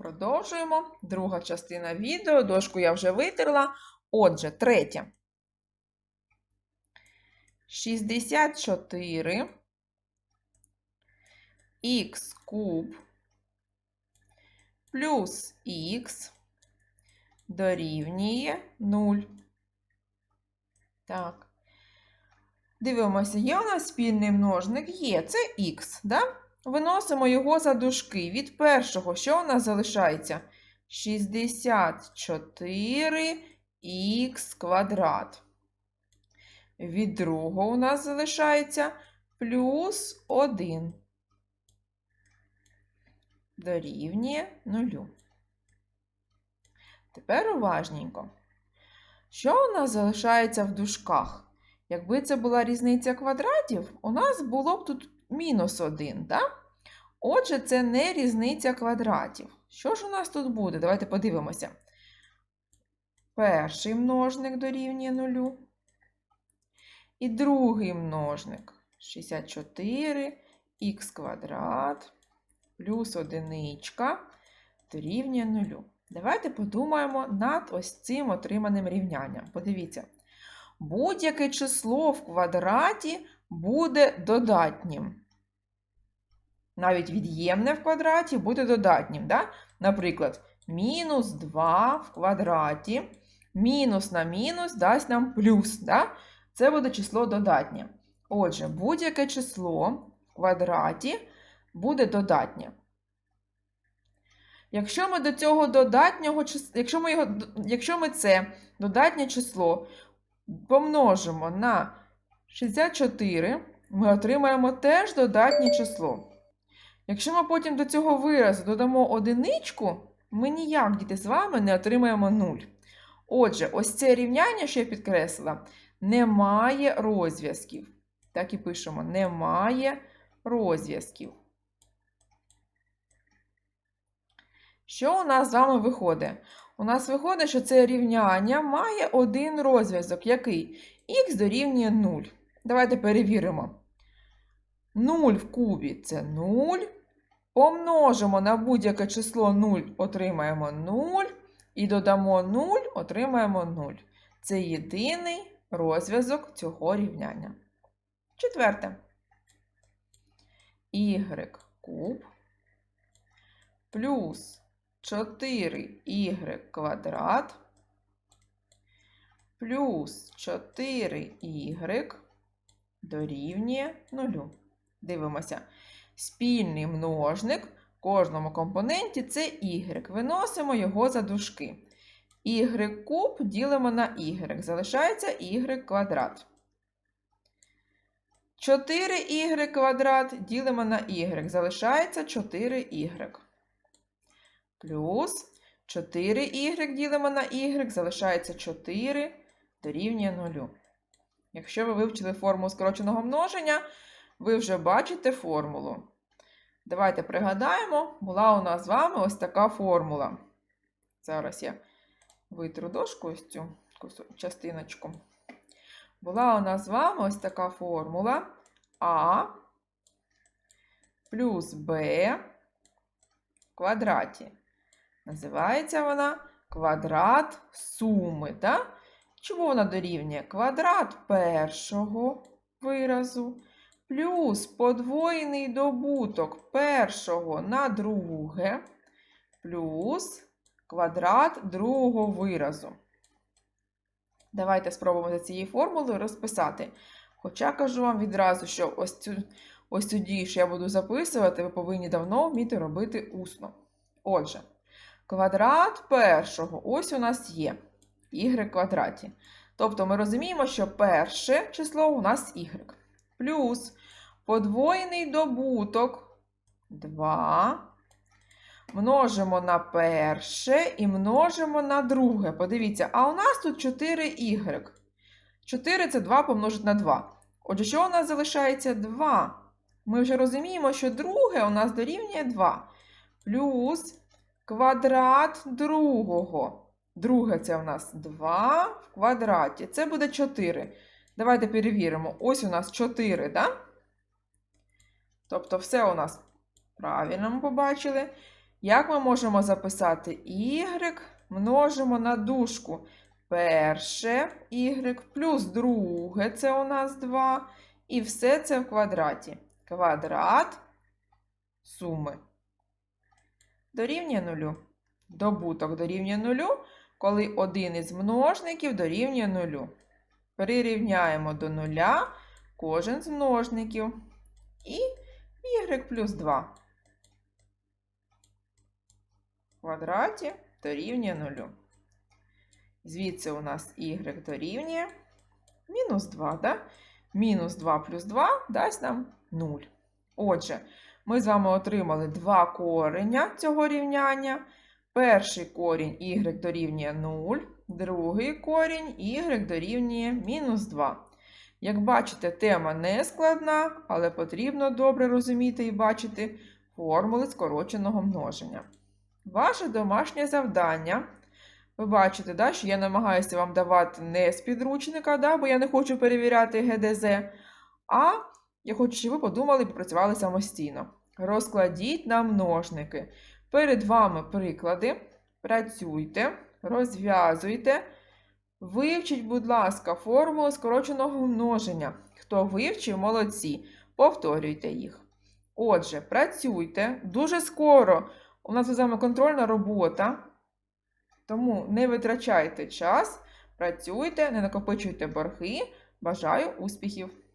Продовжуємо. Друга частина відео. Дошку я вже витерла. Отже, третє. 64 х куб плюс х дорівнює 0. Так. Дивимося, є у нас спільний множник? Є. Це х, да? Виносимо його за дужки. Від першого, що у нас залишається? 64х квадрат. Від другого у нас залишається плюс 1. Дорівнює 0. Тепер уважненько. Що у нас залишається в дужках? Якби це була різниця квадратів, у нас було б тут мінус 1, так? Отже, це не різниця квадратів. Що ж у нас тут буде? Давайте подивимося. Перший множник дорівнює 0. І другий множник 64х квадрат плюс одиничка дорівнює 0. Давайте подумаємо над ось цим отриманим рівнянням. Подивіться. Будь-яке число в квадраті буде додатнім. Навіть від'ємне в квадраті буде додатнім. Да? Наприклад, мінус 2 в квадраті. Мінус на мінус дасть нам плюс. Да? Це буде число додатнє. Отже, будь-яке число в квадраті буде додатнє. Якщо ми до цього додатнього якщо ми, його, якщо ми це додатнє число помножимо на 64, ми отримаємо теж додатнє число. Якщо ми потім до цього виразу додамо одиничку, ми ніяк діти з вами не отримаємо 0. Отже, ось це рівняння, що я підкреслила, не має розв'язків. Так і пишемо: немає розв'язків. Що у нас з вами виходить? У нас виходить, що це рівняння має один розв'язок. Який? Х дорівнює 0. Давайте перевіримо. 0 в кубі це 0. Помножимо на будь-яке число 0, отримаємо 0. І додамо 0, отримаємо 0. Це єдиний розв'язок цього рівняння. Четверте. Y куб плюс 4y квадрат плюс 4y дорівнює 0. Дивимося. Спільний множник в кожному компоненті це y. Виносимо його за дужки. y куб ділимо на y. Залишається y квадрат. 4y квадрат ділимо на y. Залишається 4y. Плюс 4y ділимо на y, залишається 4 дорівнює 0. Якщо ви вивчили формулу скороченого множення, ви вже бачите формулу. Давайте пригадаємо, була у нас з вами ось така формула. Зараз я витру дошку ось цю частиночку. Була у нас з вами ось така формула А плюс Б в квадраті. Називається вона квадрат суми. Так? Чому вона дорівнює? Квадрат першого виразу плюс подвоєний добуток першого на друге плюс квадрат другого виразу. Давайте спробуємо за цією формулою розписати. Хоча кажу вам відразу, що ось цю, ось цю дію, що я буду записувати, ви повинні давно вміти робити усно. Отже, квадрат першого ось у нас є y квадраті. Тобто ми розуміємо, що перше число у нас y. Плюс подвоєний добуток 2. Множимо на перше і множимо на друге. Подивіться, а у нас тут 4y. 4 це 2 помножити на 2. Отже, що у нас залишається 2? Ми вже розуміємо, що друге у нас дорівнює 2. Плюс квадрат другого. Друге це у нас 2 в квадраті. Це буде 4. Давайте перевіримо. Ось у нас 4, так? Да? Тобто, все у нас правильно ми побачили. Як ми можемо записати y множимо на дужку перше y плюс друге, це у нас 2, і все це в квадраті. Квадрат суми. Дорівнює нулю. Добуток дорівнює нулю, коли один із множників дорівнює нулю. Прирівняємо до нуля кожен з множників. І y плюс 2 в квадраті дорівнює нулю. Звідси у нас y дорівнює мінус 2, да? Мінус 2 плюс 2 дасть нам 0. Отже, ми з вами отримали два кореня цього рівняння. Перший корінь y дорівнює 0, другий корінь y дорівнює мінус 2. Як бачите, тема не складна, але потрібно добре розуміти і бачити формули скороченого множення. Ваше домашнє завдання. Ви бачите, да, що я намагаюся вам давати не з підручника, да, бо я не хочу перевіряти ГДЗ, а я хочу, щоб ви подумали і попрацювали самостійно. Розкладіть на множники. Перед вами приклади. Працюйте, розв'язуйте. Вивчіть, будь ласка, формулу скороченого множення. Хто вивчив, молодці. Повторюйте їх. Отже, працюйте дуже скоро. У нас з вами контрольна робота. Тому не витрачайте час, працюйте, не накопичуйте борги. Бажаю успіхів!